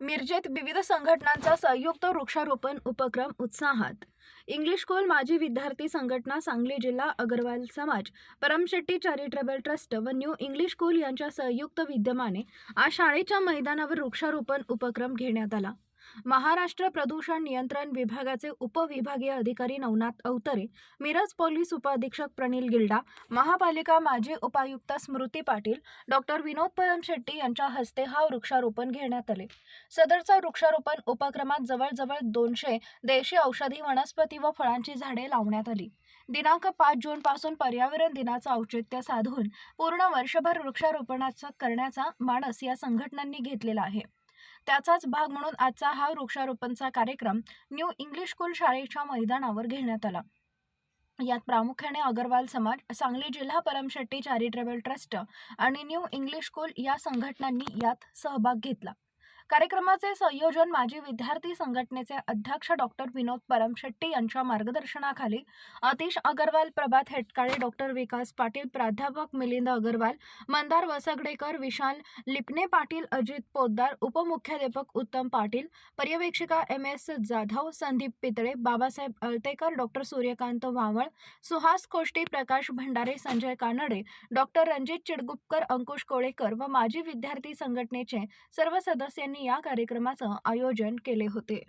मिरजेत विविध संघटनांचा संयुक्त वृक्षारोपण उपक्रम उत्साहात. इंग्लिश स्कूल माजी विद्यार्थी संघटना सांगली जिल्हा अग्रवाल समाज परमशेट्टी चॅरिटेबल ट्रस्ट व न्यू इंग्लिश स्कूल यांच्या संयुक्त विद्यमाने आज शाळेच्या मैदानावर वृक्षारोपण उपक्रम घेण्यात आला. महाराष्ट्र प्रदूषण नियंत्रण विभागाचे उपविभागीय अधिकारी नवनाथ अवतरे मिरज पोलीस उपअधीक्षक प्रणील गिल्डा महापालिका माजी उपायुक्त स्मृती पाटील डॉक्टर विनोद परमशेट्टी यांच्या हस्ते हा वृक्षारोपण घेण्यात आले. सदरचा वृक्षारोपण उपक्रमात जवळजवळ दोनशे देशी औषधी वनस्पती व फळांची झाडे लावण्यात आली. दिनांक पाच जून पासून पर्यावरण दिनाचं औचित्य साधून पूर्ण वर्षभर वृक्षारोपणाचा करण्याचा मानस या संघटनांनी घेतलेला आहे. त्याचाच भाग म्हणून आजचा हा वृक्षारोपणचा कार्यक्रम न्यू इंग्लिश स्कूल शाळेच्या मैदानावर घेण्यात आला. यात प्रामुख्याने अगरवाल समाज सांगली जिल्हा परमशेट्टी चॅरिटेबल ट्रस्ट आणि न्यू इंग्लिश स्कूल या संघटनांनी यात सहभाग घेतला. कार्यक्रमाचे संयोजन माजी विद्यार्थी संघटनेचे अध्यक्ष डॉक्टर विनोद परमशेट्टी यांच्या मार्गदर्शनाखाली अतिश अगरवाल प्रभात हेटकाळे डॉक्टर विकास पाटील प्राध्यापक मिलिंद अगरवाल मंदार वसगडेकर विशाल लिपणे पाटील अजित पोद्दार उपमुख्याध्यापक Uttam Patil पर्यवेक्षिका M S Jadhav Sandeep Pitale Babasaheb Altekar doctor Suryakant Vaval Suhas Koshti Prakash Bhandare Sanjay Kanade doctor Ranjit Chidgupkar Ankush Kolekar व माजी विद्यार्थी संघटनेचे सर्व सदस्यांनी या कार्यक्रमाचं आयोजन केले होते.